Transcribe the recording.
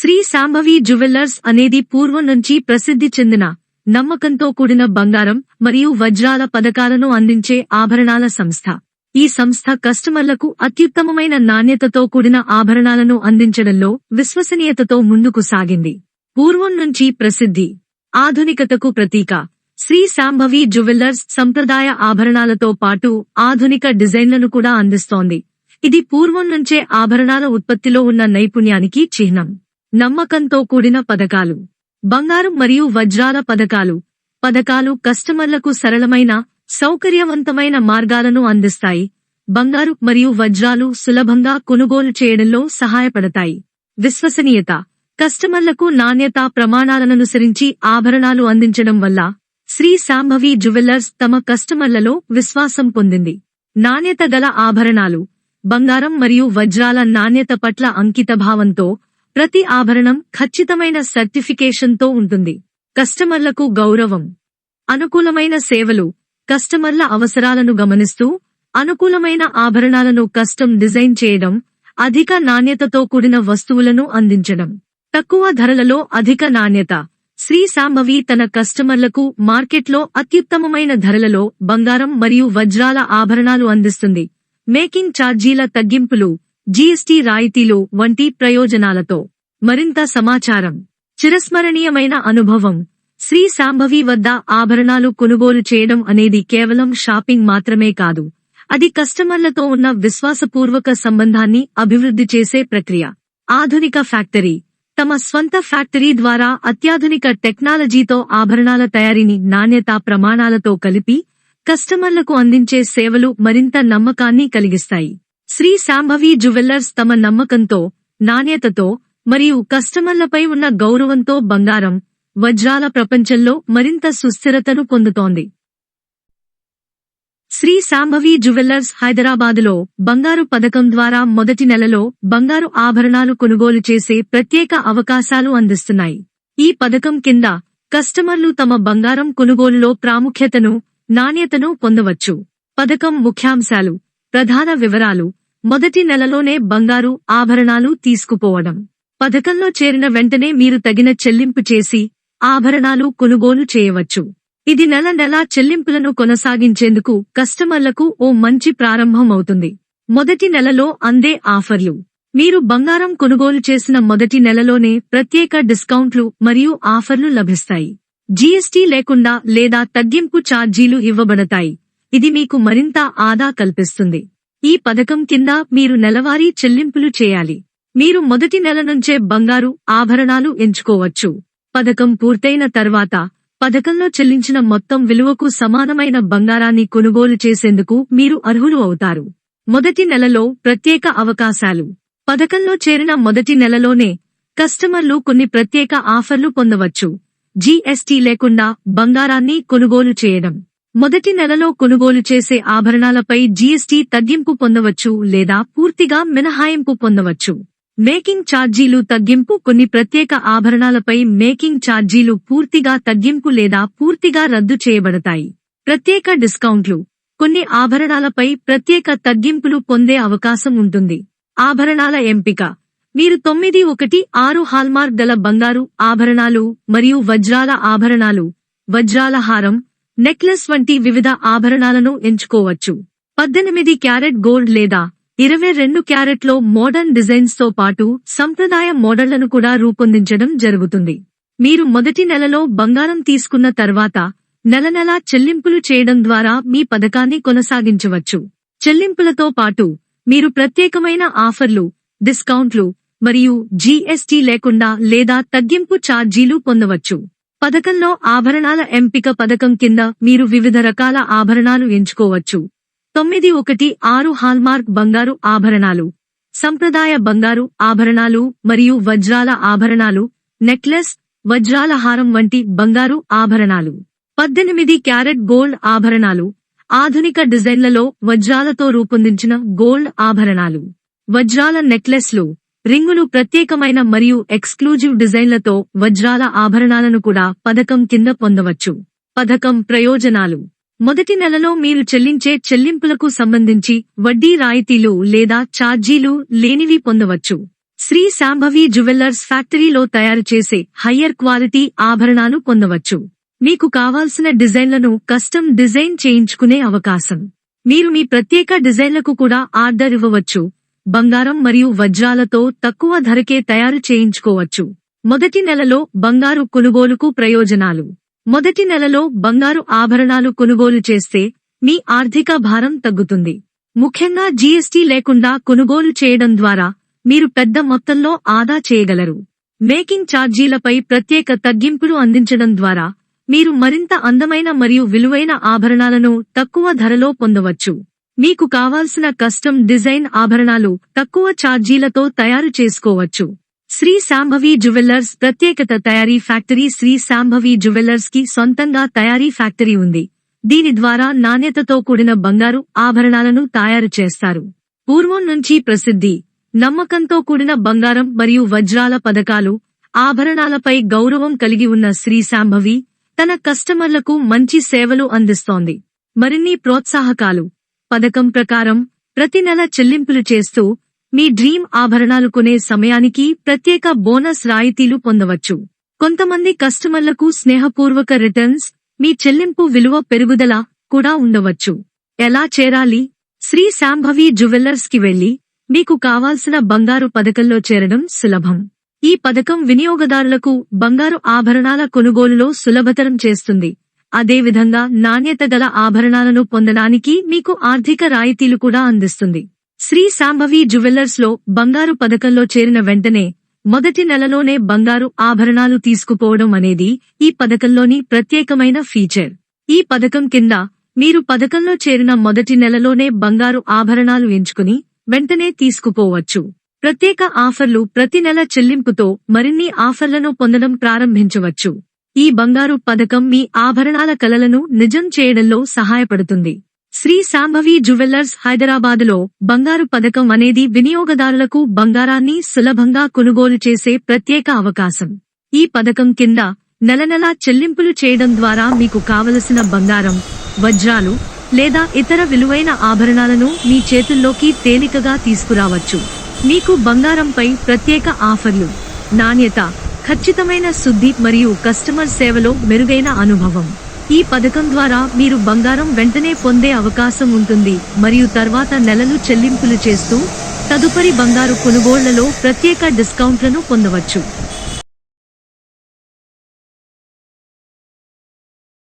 Shri Shambhavi jewellers అనేది పూర్వం నుంచి ప్రసిద్ధి చెందిన నమ్మకంతో కూడిన బంగారం మరియు వజ్రాల పథకాలను అందించే ఆభరణాల సంస్థ. ఈ సంస్థ కస్టమర్లకు అత్యుత్తమమైన నాణ్యతతో కూడిన ఆభరణాలను అందించడంలో విశ్వసనీయతతో ముందుకు సాగింది. పూర్వం నుంచి ప్రసిద్ధి ఆధునికతకు ప్రతీక శ్రీ శాంభవి జ్యువెల్లర్స్ సంప్రదాయ ఆభరణాలతో పాటు ఆధునిక డిజైన్లను కూడా అందిస్తోంది. ఇది పూర్వం నుంచే ఆభరణాల ఉత్పత్తిలో ఉన్న నైపుణ్యానికి చిహ్నం. నమ్మకంతో కూడిన పథకాలు. బంగారం మరియు వజ్రాల పథకాలు. పథకాలు కస్టమర్లకు సరళమైన సౌకర్యవంతమైన మార్గాలను అందిస్తాయి. బంగారు మరియు వజ్రాలు సులభంగా కొనుగోలు చేయడంలో సహాయపడతాయి. విశ్వసనీయత. కస్టమర్లకు నాణ్యత ప్రమాణాలననుసరించి ఆభరణాలు అందించడం వల్ల శ్రీ శాంభవి జ్యువెల్లర్స్ తమ కస్టమర్లలో విశ్వాసం పొందింది. నాణ్యత గల ఆభరణాలు. బంగారం మరియు వజ్రాల నాణ్యత పట్ల అంకితభావంతో ప్రతి ఆభరణం ఖచ్చితమైన సర్టిఫికేషన్తో ఉంటుంది. కస్టమర్లకు గౌరవం. అనుకూలమైన సేవలు కస్టమర్ల అవసరాలను గమనిస్తూ అనుకూలమైన ఆభరణాలను కస్టమ్ డిజైన్ చేయడం అధిక నాణ్యతతో కూడిన వస్తువులను అందించడం. తక్కువ ధరలలో అధిక నాణ్యత. శ్రీ సాంబవి తన కస్టమర్లకు మార్కెట్లో అత్యుత్తమమైన ధరలలో బంగారం మరియు వజ్రాల ఆభరణాలు అందిస్తుంది. మేకింగ్ ఛార్జీల తగ్గింపులు జీఎస్టీ రాయితీలు వంటి ప్రయోజనాలతో. మరింత సమాచారం. చిరస్మరణీయమైన అనుభవం. శ్రీ శాంభవి వద్ద ఆభరణాలు కొనుగోలు చేయడం అనేది కేవలం షాపింగ్ మాత్రమే కాదు. అది కస్టమర్లతో ఉన్న విశ్వాసపూర్వక సంబంధాన్ని అభివృద్ధి చేసే ప్రక్రియ. ఆధునిక ఫ్యాక్టరీ. తమ స్వంత ఫ్యాక్టరీ ద్వారా అత్యాధునిక టెక్నాలజీతో ఆభరణాల తయారీని నాణ్యతా ప్రమాణాలతో కలిపి కస్టమర్లకు అందించే సేవలు మరింత నమ్మకాన్ని కలిగిస్తాయి. శ్రీ శాంభవి జ్యువెల్లర్స్ తమ నమ్మకంతో నాణ్యతతో మరియు కస్టమర్లపై ఉన్న గౌరవంతో బంగారం వజ్రాల ప్రపంచంలో మరింత సుస్థిరతను పొందుతోంది. శ్రీ శాంభవి జ్యువెల్లర్స్ హైదరాబాదులో బంగారు పథకం ద్వారా మొదటి నెలలో బంగారు ఆభరణాలు కొనుగోలు చేసే ప్రత్యేక అవకాశాలు అందిస్తున్నాయి. ఈ పథకం కింద కస్టమర్లు తమ బంగారం కొనుగోలులో ప్రాముఖ్యతను నాణ్యతను పొందవచ్చు. పథకం ముఖ్యాంశాలు ప్రధాన వివరాలు మొదటి నెలలోనే బంగారు ఆభరణాలు తీసుకుపోవడం. పథకంలో చేరిన వెంటనే మీరు తగిన చెల్లింపు చేసి ఆభరణాలు కొనుగోలు చేయవచ్చు. ఇది నెల నెలా చెల్లింపులను కొనసాగించేందుకు కస్టమర్లకు ఓ మంచి ప్రారంభం అవుతుంది. మొదటి నెలలో అందే ఆఫర్లు. మీరు బంగారం కొనుగోలు చేసిన మొదటి నెలలోనే ప్రత్యేక డిస్కౌంట్లు మరియు ఆఫర్లు లభిస్తాయి. జీఎస్టీ లేకుండా లేదా తగ్గింపు ఛార్జీలు ఇవ్వబడతాయి. ఇది మీకు మరింత ఆదా కల్పిస్తుంది. ఈ పథకం కింద మీరు నెలవారీ చెల్లింపులు చేయాలి. మీరు మొదటి నెల నుంచే బంగారు ఆభరణాలు ఎంచుకోవచ్చు. పథకం పూర్తయిన తర్వాత పథకంలో చెల్లించిన మొత్తం విలువకు సమానమైన బంగారాన్ని కొనుగోలు చేసేందుకు మీరు అర్హులు అవుతారు. మొదటి నెలలో ప్రత్యేక అవకాశాలు. పథకంలో చేరిన మొదటి నెలలోనే కస్టమర్లు కొన్ని ప్రత్యేక ఆఫర్లు పొందవచ్చు. జీఎస్టీ లేకుండా బంగారాన్ని కొనుగోలు చేయడం. మొదటి నెలలో కొనుగోలు చేసే ఆభరణాలపై జీఎస్టీ తగ్గింపు పొందవచ్చు లేదా పూర్తిగా మినహాయింపు పొందవచ్చు. మేకింగ్ ఛార్జీలు తగ్గింపు కొన్ని ప్రత్యేక ఆభరణాలపై మేకింగ్ ఛార్జీలు పూర్తిగా తగ్గింపు లేదా పూర్తిగా రద్దు చేయబడతాయి. ప్రత్యేక డిస్కౌంట్లు. కొన్ని ఆభరణాలపై ప్రత్యేక తగ్గింపులు పొందే అవకాశం ఉంటుంది. ఆభరణాల ఎంపిక. మీరు తొమ్మిది ఒకటి ఆరు హాల్మార్క్ గల బంగారు ఆభరణాలు మరియు వజ్రాల ఆభరణాలు వజ్రాల హారం నెక్లెస్ వంటి వివిధ ఆభరణాలను ఎంచుకోవచ్చు. పద్దెనిమిది క్యారెట్ గోల్డ్ లేదా ఇరవై రెండు క్యారెట్లో మోడర్న్ డిజైన్స్తో పాటు సంప్రదాయ మోడళ్ళను కూడా రూపొందించడం జరుగుతుంది. మీరు మొదటి నెలలో బంగారం తీసుకున్న తర్వాత నెల నెలా చెల్లింపులు చేయడం ద్వారా మీ పథకాన్ని కొనసాగించవచ్చు. చెల్లింపులతో పాటు మీరు ప్రత్యేకమైన ఆఫర్లు డిస్కౌంట్లు మరియు జీఎస్టీ లేకుండా లేదా తగ్గింపు ఛార్జీలు పొందవచ్చు. పథకంలో ఆభరణాల ఎంపిక పథకం కింద మీరు వివిధ రకాల ఆభరణాలు ఎంచుకోవచ్చు. తొమ్మిది ఒకటి ఆరు హాల్మార్క్ బంగారు ఆభరణాలు సంప్రదాయ బంగారు ఆభరణాలు మరియు వజ్రాల ఆభరణాలు నెక్లెస్ వజ్రాల హారం వంటి బంగారు ఆభరణాలు. పద్దెనిమిది క్యారెట్ గోల్డ్ ఆభరణాలు ఆధునిక డిజైన్లలో వజ్రాలతో రూపొందించిన గోల్డ్ ఆభరణాలు. వజ్రాల నెక్లెస్లు రింగులు ప్రత్యేకమైన మరియు ఎక్స్క్లూజివ్ డిజైన్లతో వజ్రాల ఆభరణాలను కూడా పథకం కింద పొందవచ్చు. పథకం ప్రయోజనాలు. మొదటి నెలలో మీరు చెల్లించే చెల్లింపులకు సంబంధించి వడ్డీ రాయితీలు లేదా ఛార్జీలు లేనివి పొందవచ్చు. శ్రీ శాంభవి జ్యువెల్లర్స్ ఫ్యాక్టరీలో తయారు చేసే హయ్యర్ క్వాలిటీ ఆభరణాలు పొందవచ్చు. మీకు కావాల్సిన డిజైన్లను కస్టమ్ డిజైన్ చేయించుకునే అవకాశం. మీరు మీ ప్రత్యేక డిజైన్లకు కూడా ఆర్డర్ ఇవ్వవచ్చు. బంగారం మరియు వజ్రాలతో తక్కువ ధరకే తయారు చేయించుకోవచ్చు. మొదటి నెలలో బంగారు కొనుగోలుకు ప్రయోజనాలు. మొదటి నెలలో బంగారు ఆభరణాలు కొనుగోలు చేస్తే మీ ఆర్థిక భారం తగ్గుతుంది. ముఖ్యంగా జీఎస్టీ లేకుండా కొనుగోలు చేయడం ద్వారా మీరు పెద్ద మొత్తంలో ఆదా చేయగలరు. మేకింగ్ ఛార్జీలపై ప్రత్యేక తగ్గింపులు అందించడం ద్వారా మీరు మరింత అందమైన మరియు విలువైన ఆభరణాలను తక్కువ ధరలో పొందవచ్చు. మీకు కావాల్సిన కస్టమ్ డిజైన్ ఆభరణాలు తక్కువ ఛార్జీలతో తయారు చేసుకోవచ్చు. శ్రీ శాంభవి జ్యువెల్లర్స్ ప్రత్యేకత తయారీ ఫ్యాక్టరీ శ్రీ శాంభవి జ్యువెల్లర్స్కి సొంతంగా తయారీ ఫ్యాక్టరీ ఉంది. దీని ద్వారా నాణ్యతతో కూడిన బంగారు ఆభరణాలను తయారు చేస్తారు. పూర్వం నుంచి ప్రసిద్ధి. నమ్మకంతో కూడిన బంగారం మరియు వజ్రాల పథకాలు ఆభరణాలపై గౌరవం కలిగి ఉన్న శ్రీ శాంభవి తన కస్టమర్లకు మంచి సేవలు అందిస్తోంది. మరిన్ని ప్రోత్సాహకాలు. పథకం ప్రకారం ప్రతి నెల చెల్లింపులు చేస్తూ మీ డ్రీమ్ ఆభరణాలు కొనే సమయానికి ప్రత్యేక బోనస్ రాయితీలు పొందవచ్చు. కొంతమంది కస్టమర్లకు స్నేహపూర్వక రిటర్న్స్ మీ చెల్లింపు విలువ పెరుగుదల కూడా ఉండవచ్చు. ఎలా చేరాలి? శ్రీ శాంభవి జ్యువెల్లర్స్కి వెళ్ళి మీకు కావాల్సిన బంగారు పథకంలో చేరడం సులభం. ఈ పథకం వినియోగదారులకు బంగారు ఆభరణాల కొనుగోలులో సులభతరం చేస్తుంది. అదేవిధంగా నాణ్యత గల ఆభరణాలను పొందడానికి మీకు ఆర్థిక రాయితీలు కూడా అందిస్తుంది. శ్రీ శాంభవి జ్యువెల్లర్స్లో బంగారు పథకంలో చేరిన వెంటనే మొదటి నెలలోనే బంగారు ఆభరణాలు తీసుకుపోవడం అనేది ఈ పథకంలోని ప్రత్యేకమైన ఫీచర్. ఈ పథకం కింద మీరు పథకంలో చేరిన మొదటి నెలలోనే బంగారు ఆభరణాలు ఎంచుకుని వెంటనే తీసుకుపోవచ్చు. ప్రత్యేక ఆఫర్లు ప్రతి నెల చెల్లింపుతో మరిన్ని ఆఫర్లను పొందడం ప్రారంభించవచ్చు. ఈ బంగారు పథకం మీ ఆభరణాల కలలను నిజం చేయడంలో సహాయపడుతుంది. శ్రీ శాంభవి జ్యువెల్లర్స్ హైదరాబాదులో బంగారు పథకం అనేది వినియోగదారులకు బంగారాన్ని సులభంగా కొనుగోలు చేసే ప్రత్యేక అవకాశం. ఈ పథకం కింద నెల నెలా చెల్లింపులు చేయడం ద్వారా మీకు కావలసిన బంగారం వజ్రాలు లేదా ఇతర విలువైన ఆభరణాలను మీ చేతుల్లోకి తేలికగా తీసుకురావచ్చు. మీకు బంగారంపై ప్రత్యేక ఆఫర్లు నాణ్యత ఖచ్చితమైన శుద్ధి మరియు కస్టమర్ సేవలో మెరుగైన అనుభవం. ఈ పథకం ద్వారా మీరు బంగారం వెంటనే పొందే అవకాశం ఉంటుంది మరియు తర్వాత నెలలు చెల్లింపులు చేస్తూ తదుపరి బంగారు కొనుగోళ్ళలో ప్రత్యేక డిస్కౌంట్లను పొందవచ్చు.